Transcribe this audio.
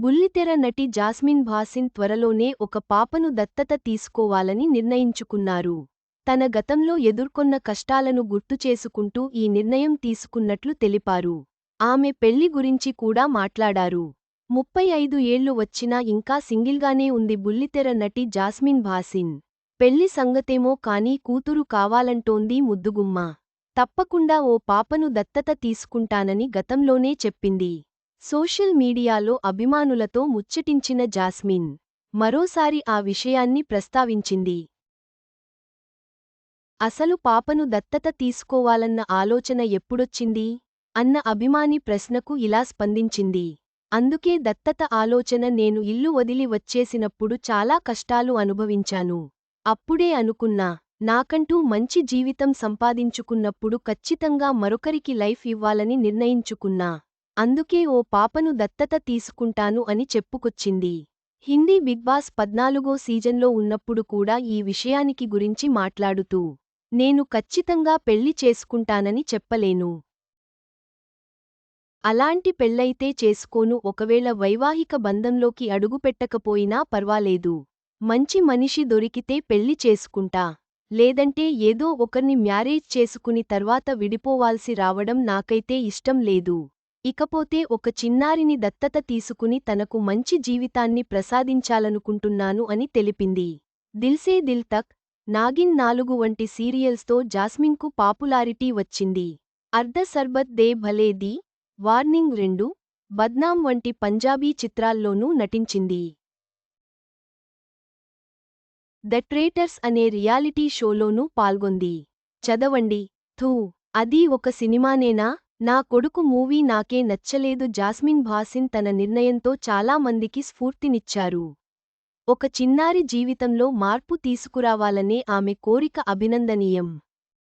బుల్లితెర నటి జాస్మిన్ భాసిన్ త్వరలోనే ఒక పాపను దత్తత తీసుకోవాలని నిర్ణయించుకున్నారు. తన గతంలో ఎదుర్కొన్న కష్టాలను గుర్తుచేసుకుంటూ ఈ నిర్ణయం తీసుకున్నట్లు తెలిపారు. ఆమె పెళ్ళి గురించి కూడా మాట్లాడారు. ముప్పై ఐదు ఏళ్ళు వచ్చినా ఇంకా సింగిల్గానే ఉంది బుల్లితెర నటి జాస్మిన్ భాసిన్. పెళ్ళి సంగతేమో కానీ కూతురు కావాలంటోంది ముద్దుగుమ్మ. తప్పకుండా ఓ పాపను దత్తత తీసుకుంటానని గతంలోనే చెప్పింది. సోషల్ మీడియాలో అభిమానులతో ముచ్చటించిన జాస్మిన్ మరోసారి ఆ విషయాన్ని ప్రస్తావించింది. అసలు పాపను దత్తత తీసుకోవాలన్న ఆలోచన ఎప్పుడొచ్చింది? అన్న అభిమాని ప్రశ్నకు ఇలా స్పందించింది. అందుకే దత్తత ఆలోచన నేను ఇల్లు వదిలి వచ్చేసినప్పుడు చాలా కష్టాలు అనుభవించాను. అప్పుడే అనుకున్నా నాకంటూ మంచి జీవితం సంపాదించుకున్నప్పుడు ఖచ్చితంగా మరొకరికి లైఫ్ ఇవ్వాలని నిర్ణయించుకున్నా. అందుకే ఓ పాపను దత్తత తీసుకుంటాను అని చెప్పుకొచ్చింది. హిందీ బిగ్ బాస్ పద్నాలుగో సీజన్లో ఉన్నప్పుడు కూడా ఈ విషయానికి గురించి మాట్లాడుతూ నేను ఖచ్చితంగా పెళ్ళి చేసుకుంటానని చెప్పలేను. అలాంటి పెళ్ళైతే చేసుకోను. ఒకవేళ వైవాహిక బంధంలోకి అడుగుపెట్టకపోయినా పర్వాలేదు. మంచి మనిషి దొరికితే పెళ్ళి చేసుకుంటా. లేదంటే ఏదో ఒకర్ని మ్యారేజ్ చేసుకుని తర్వాత విడిపోవాల్సి రావడం నాకైతే ఇష్టం లేదు. ఇకపోతే ఒక చిన్నారిని దత్తత తీసుకుని తనకు మంచి జీవితాన్ని ప్రసాదించాలనుకుంటున్నాను అని తెలిపింది. దిల్సే దిల్ తక్ నాగిన్ నాలుగు వంటి సీరియల్స్తో జాస్మిన్కు పాపులారిటీ వచ్చింది. అర్ధ సర్బత్ దే భలే ది వార్నింగ్ రెండు బద్నాం వంటి పంజాబీ చిత్రాల్లోనూ నటించింది. ద ట్రేటర్స్ అనే రియాలిటీ షోలోనూ పాల్గొంది. చదవండి. థూ అది ఒక సినిమానేనా? నా కొడుకు మూవీ నాకే నచ్చలేదు. జాస్మిన్ భాసిన్ తన నిర్ణయంతో చాలా మందికి స్ఫూర్తినిచ్చారు. ఒక చిన్నారి జీవితంలో మార్పు తీసుకురావాలనే ఆమె కోరిక అభినందనీయం.